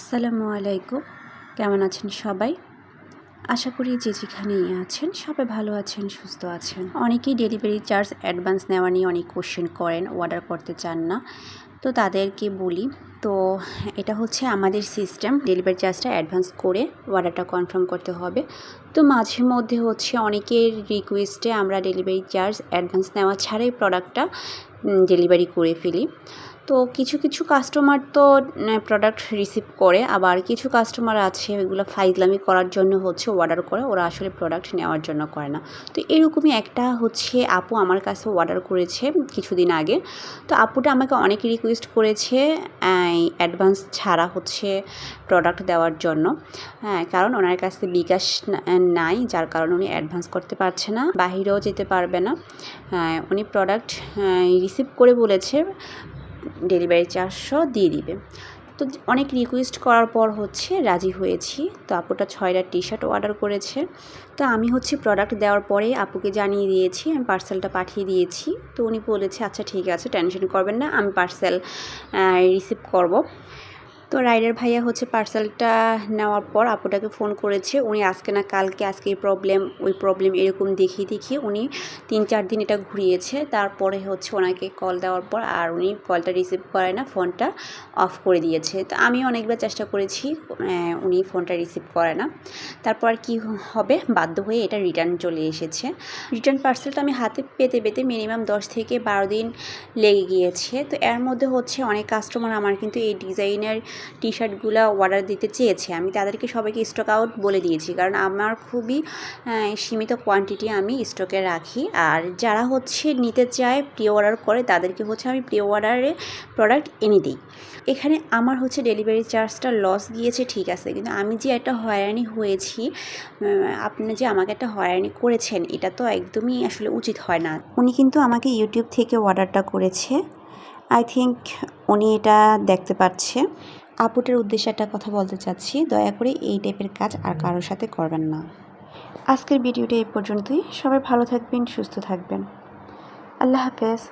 আসসালামু আলাইকুম। কেমন আছেন সবাই? আশা করি যে যেখানেই আছেন, সবাই ভালো আছেন, সুস্থ আছেন। অনেকেই ডেলিভারি চার্জ অ্যাডভান্স নেওয়া নিয়ে অনেক কোশ্চেন করেন অর্ডার করতে চান না। তো তাদেরকে বলি, তো এটা হচ্ছে আমাদের সিস্টেম ডেলিভারি চার্জটা অ্যাডভান্স করে অর্ডারটা কনফার্ম করতে হবে। তো মাঝে মধ্যে হচ্ছে অনেকের রিকোয়েস্টে আমরা ডেলিভারি চার্জ অ্যাডভান্স নেওয়া ছাড়াই প্রোডাক্টটা ডেলিভারি করে ফেলি। তো কিছু কিছু কাস্টমার তো প্রোডাক্ট রিসিভ করে আবার কিছু কাস্টমার আছে ওইগুলো ফাইজলামি করার জন্য হচ্ছে অর্ডার করে ওরা আসলে প্রোডাক্ট নেওয়ার জন্য করে না। তো এরকমই একটা হচ্ছে আপু আমার কাছে অর্ডার করেছে কিছুদিন আগে। তো আপুটা আমাকে অনেক রিকোয়েস্ট করেছে অ্যাডভান্স ছাড়া হচ্ছে প্রোডাক্ট দেওয়ার জন্য। হ্যাঁ কারণ ওনার কাছে বিকাশ নাই যার কারণে উনি অ্যাডভান্স করতে পারছে না বাহিরেও যেতে পারবে না। হ্যাঁ, উনি প্রোডাক্ট রিসিভ করে বলেছে। ডেলিভারি চারশো দিয়ে দিবে। তো অনেক রিকোয়েস্ট করার পর হচ্ছে রাজি হয়েছি। তো আপুটা ছয়টা টি শার্ট অর্ডার করেছে। তো আমি হচ্ছে প্রোডাক্ট দেওয়ার পরে আপুকে জানিয়ে দিয়েছি, আমি পার্সেলটা পাঠিয়ে দিয়েছি। তো উনি বলেছে আচ্ছা ঠিক আছে টেনশন করবেন না, আমি পার্সেল রিসিভ করব। তো রাইডার ভাইয়া হচ্ছে পার্সেলটা নেওয়ার পর আপুটাকে ফোন করেছে। উনি আজকে না কালকে, আজকে এই প্রবলেম, ওই প্রবলেম এরকম দেখিয়ে দেখিয়ে উনি তিন চার দিন এটা ঘুরিয়েছে। তারপরে হচ্ছে ওনাকে কল দেওয়ার পর আর উনি কলটা রিসিভ করে না, ফোনটা অফ করে দিয়েছে। তো আমি অনেকবার চেষ্টা করেছি উনি ফোনটা রিসিভ করে না। তারপর কি হবে, বাধ্য হয়ে এটা রিটার্ন চলে এসেছে। রিটার্ন পার্সেলটা আমি হাতে পেতে পেতে মিনিমাম দশ থেকে বারো দিন লেগে গিয়েছে। তো এর মধ্যে হচ্ছে অনেক কাস্টমার আমার কিন্তু এই ডিজাইনের টি শার্টগুলো অর্ডার দিতে চেয়েছে। আমি তাদেরকে সবাইকে স্টক আউট বলে দিয়েছি। কারণ আমার খুবই সীমিত কোয়ান্টিটি আমি স্টকে রাখি। আর যারা হচ্ছে নিতে চায় প্রি অর্ডার করে, তাদেরকে হচ্ছে আমি প্রি অর্ডারে প্রোডাক্ট এনে দিই। এখানে আমার হচ্ছে ডেলিভারি চার্জটা লস গিয়েছে, ঠিক আছে। কিন্তু আমি যে একটা হয়রানি হয়েছি আপনি যে আমাকে একটা হয়রানি করেছেন, এটা তো একদমই আসলে উচিত হয় না। উনি কিন্তু আমাকে ইউটিউব থেকে অর্ডারটা করেছে। আই থিঙ্ক উনি এটা দেখতে পাচ্ছে আপুটের উদ্দেশ্যে একটা কথা বলতে চাচ্ছি। দয়া করে এই টাইপের কাজ আর কারোর সাথে করবেন না। আজকের ভিডিওটা এই পর্যন্তই। সবাই ভালো থাকবেন, সুস্থ থাকবেন। আল্লাহ হাফেজ।